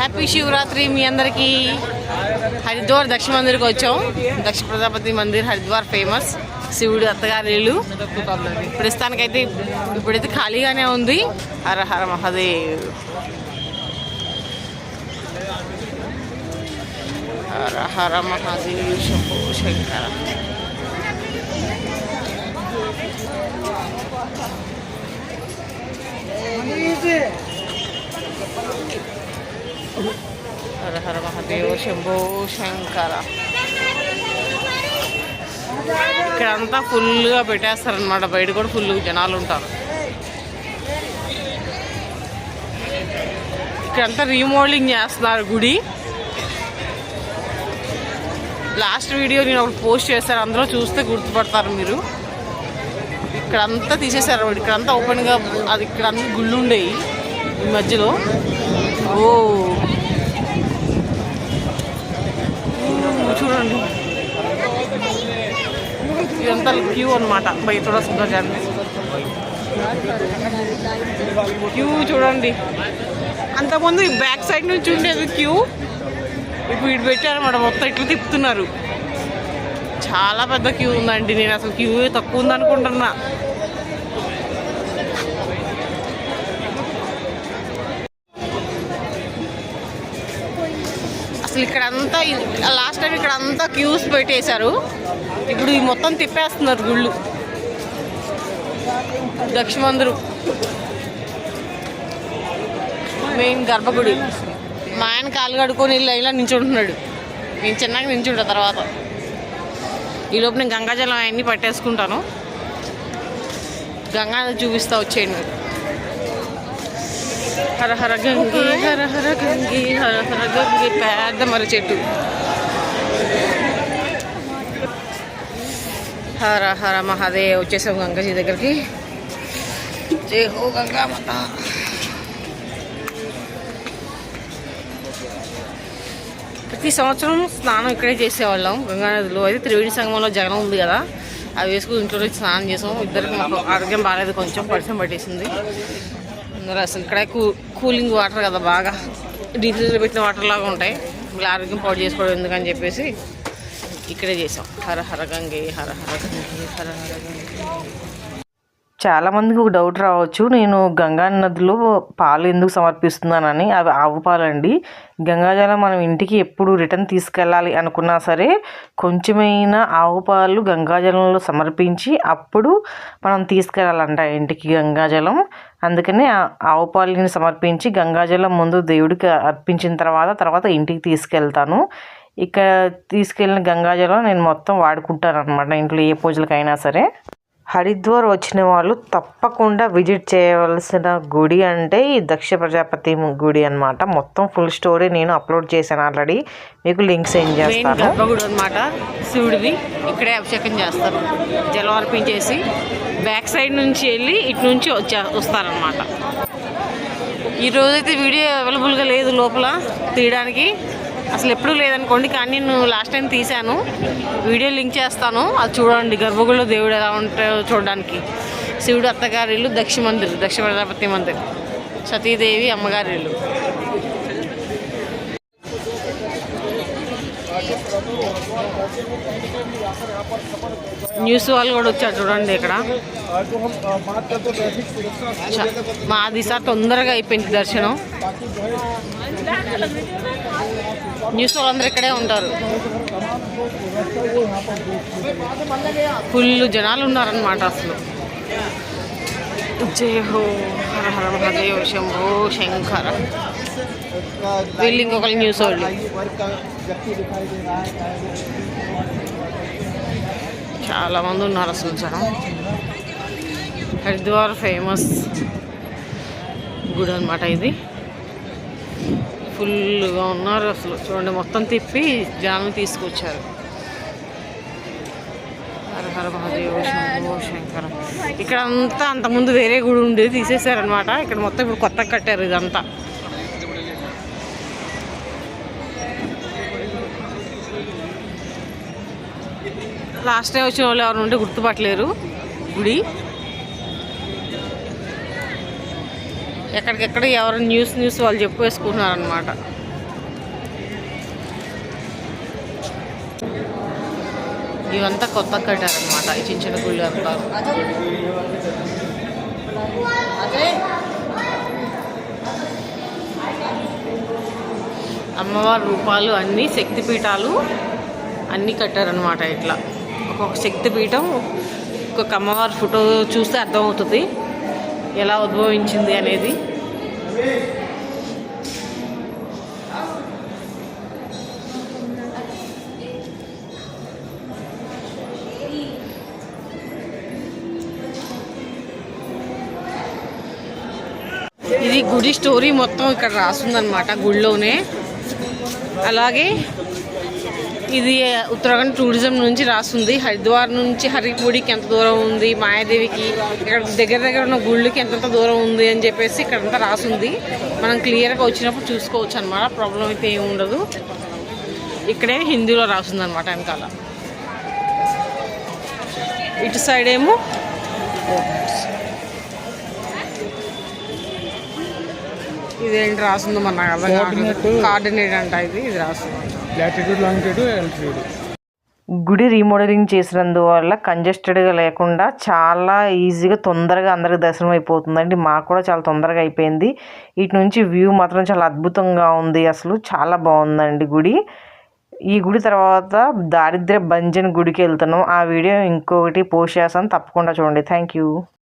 Happy Shivaratri మీ అందరికీ. హరిద్వార్ దక్షిణ మందిర్కి వచ్చాం. దక్షిణ ప్రజాపతి మందిర్ హరిద్వార్ ఫేమస్. శివుడు అత్తగారి ఇల్లు ప్రస్తుతానికైతే ఇప్పుడైతే ఖాళీగానే ఉంది. హర హర మహాదేవ్. హర హర మహాదేవ్ శంభో శంకర హర హర శంభో శంకర. ఇక్కడంతా ఫుల్గా పెట్టేస్తారనమాట బయట కూడా ఫుల్ జనాలు ఉంటారు. ఇక్కడంతా రీమోడలింగ్ చేస్తున్నారు గుడి. లాస్ట్ వీడియో నేను ఒకటి పోస్ట్ చేశాను. అందులో చూస్తే గుర్తుపడతారు మీరు. ఇక్కడంతా తీసేశారు ఇక్కడంతా ఓపెన్గా అది ఇక్కడంతా గుళ్ళు ఉండేవి. ఈ మధ్యలో. ఓ ఊ, చూడండి ఇదంతా క్యూ అనమాట బయట కూడా సుందరజాన్ని క్యూ చూడండి. అంతకుముందు ఈ బ్యాక్ సైడ్ నుంచి ఉండేది క్యూ. ఇప్పుడు ఇటు పెట్టారనమాట మొత్తం ఇట్లు తిప్పుతున్నారు. చాలా పెద్ద క్యూ ఉందండి. నేను అసలు క్యూ తక్కువ ఉంది అనుకుంటున్నా అసలు ఇక్కడ అంతా లాస్ట్ టైం ఇక్కడ అంతా క్యూస్ పెట్టేశారు. ఇప్పుడు ఈ మొత్తం తిప్పేస్తున్నారు గుళ్ళు. దక్షిమందరు మెయిన్ గర్భగుడి. మా ఆయన కాలు కడుకొని లైన్లో నించుంటున్నాడు. నేను చిన్నగా నించుంటా తర్వాత. ఈ లోపు నేను గంగాజలం అవన్నీ పట్టేసుకుంటాను. గంగా చూపిస్తా వచ్చేయండి. హర హర గంగి హర హర గంగి హర హర గంగి పెద్ద మర్రి చెట్టు. హర హర మహాదేవ్ వచ్చేసాం గంగాజీ దగ్గరికి. జై హో గంగా మాత. ప్రతి సంవత్సరం స్నానం ఇక్కడే చేసేవాళ్ళం. గంగానదిలో అయితే త్రివేణి సంగమంలో జగనం ఉంది కదా అవి వేసుకుని ఇంట్లో వచ్చి స్నానం చేసాం. ఇద్దరికి మాకు ఆరోగ్యం బాగాలేదు కొంచెం పరిచయం పట్టేసింది. అందరూ అసలు ఇక్కడ కూలింగ్ వాటర్ కదా బాగా. డీజిల్ పెట్టిన వాటర్ లాగా ఉంటాయి. ఇలా ఆరోగ్యం పాడు చేసుకోవడం ఎందుకని చెప్పేసి ఇక్కడే చేసాం. హర హర గంగే హర హర గంగే హర హర గంగే. చాలా మందికి ఒక డౌట్ రావచ్చు. నేను గంగా నదిలో పాలు ఎందుకు సమర్పిస్తున్నానని. అవి ఆవు పాలండి. గంగాజలం మనం ఇంటికి ఎప్పుడు రిటర్న్ తీసుకెళ్ళాలి అనుకున్నా సరే కొంచెమైనా ఆవు పాలు గంగాజలంలో సమర్పించి అప్పుడు మనం తీసుకెళ్ళాలంట ఇంటికి గంగాజలం. అందుకనే ఆవుపాలుని ఆవు పాలని సమర్పించి గంగాజలం ముందు దేవుడికి అర్పించిన తర్వాత తర్వాత ఇంటికి తీసుకెళ్తాను. ఇక్కడ తీసుకెళ్ళిన గంగాజలం నేను మొత్తం వాడుకుంటాను అనమాట ఇంట్లో ఏ పూజలకైనా సరే. హరిద్వార్ వచ్చిన వాళ్ళు తప్పకుండా విజిట్ చేయవలసిన గుడి అంటే ఈ దక్ష ప్రజాపతి గుడి అన్నమాట. మొత్తం ఫుల్ స్టోరీ నేను అప్లోడ్ చేశాను ఆల్రెడీ. మీకు లింక్ సెండ్ చేస్తాను. గర్భగుడి అనమాట శివుడిది ఇక్కడే అభిషేకం చేస్తారు. జలం అర్పించేసి బ్యాక్ సైడ్ నుంచి వెళ్ళి ఇటు నుంచి వచ్చే వస్తారనమాట ఈ రోజైతే వీడియో అవైలబుల్గా లేదు లోపల తీయడానికి. అసలు ఎప్పుడూ లేదనుకోండి కానీ నేను లాస్ట్ టైం తీశాను. వీడియో లింక్ చేస్తాను. అది చూడండి గర్భగుడిలో దేవుడు ఎలా ఉంటాయో చూడడానికి. శివుడు అత్తగారి ఇల్లు దక్ష మందిర్ దక్ష ప్రజాపతి మందిర్. సతీదేవి అమ్మగారి ఇల్లు న్యూస్ వాళ్ళు కూడా వచ్చారు చూడండి ఇక్కడ. మా దిశ తొందరగా అయిపోయింది దర్శనం. న్యూస్ వాళ్ళందరూ ఇక్కడే ఉంటారు. ఫుల్ జనాలు ఉన్నారనమాట అసలు. జయ హో హర హర మహాదేవ శంభో శంకర. వీళ్ళు ఇంకొకరు న్యూస్ వాళ్ళు. చాలా మంది ఉన్నారు అసలు జనం. హరిద్వార్ ఫేమస్ గుడి అనమాట ఇది. ఫుల్గా ఉన్నారు అసలు. చూడండి మొత్తం తిప్పి జనం తీసుకొచ్చారు. హర హర మహాదేవ శంభో శంకర ఇక్కడ అంతా అంతకుముందు వేరే గుడి ఉండేది తీసేశారనమాట ఇక్కడ మొత్తం ఇప్పుడు కొత్తగా కట్టారు ఇదంతా. లాస్ట్ టైం వచ్చిన వాళ్ళు ఎవరు ఉంటే గుర్తుపట్టలేరు. గుడి. ఎక్కడికెక్కడ ఎవరు న్యూస్ న్యూస్ వాళ్ళు చెప్పేసుకుంటున్నారనమాట ఇవంతా కొత్త కట్టారనమాట ఈ చిన్న చిన్న గుళ్ళు అంతా. అమ్మవారి రూపాలు అన్నీ శక్తిపీఠాలు అన్నీ కట్టారనమాట ఇట్లా. ఒక్కొక్క శక్తి పీఠం ఒక్కొక్క అమ్మవారి ఫోటో చూస్తే అర్థమవుతుంది. ఎలా ఉద్భవించింది అనేది. ఇది గుడి స్టోరీ మొత్తం ఇక్కడ రాస్తుందన్నమాట గుడిలోనే అలాగే ఇది ఉత్తరాఖండ్ టూరిజం నుంచి రాస్తుంది. హరిద్వార్ నుంచి హరిపూడికి ఎంత దూరం ఉంది మాయాదేవికి ఇక్కడ దగ్గర దగ్గర ఉన్న గుళ్ళకి ఎంతంత దూరం ఉంది అని చెప్పేసి ఇక్కడంతా రాసింది. మనం క్లియర్గా వచ్చినప్పుడు చూసుకోవచ్చు అనమాట ప్రాబ్లం అయితే ఏమి ఉండదు. ఇక్కడే హిందీలో రాస్తుంది అనమాట వెనకాల. ఇటు సైడ్ ఏమో ఇదేంటి రాస్తుందో మన నాకు అర్థం కావట్లేదు కార్డినేట్ అంట ఇది ఇది రాస్తుంది లాటిట్యూడ్ లాంగిట్యూడ్ ఎల్టిట్యూడ్ గుడి రీమోడలింగ్ చేసినందువల్ల కంజెస్టెడ్గా లేకుండా చాలా ఈజీగా తొందరగా అందరికి దర్శనం అయిపోతుందండి. మాకు కూడా చాలా తొందరగా అయిపోయింది. ఇటు నుంచి వ్యూ మాత్రం చాలా అద్భుతంగా ఉంది అసలు. చాలా బాగుందండి గుడి. ఈ గుడి తర్వాత దారిద్ర్య భంజన్ గుడికి వెళ్తున్నాం. ఆ వీడియో ఇంకొకటి పోస్ట్ చేస్తాను. తప్పకుండా చూడండి. Thank you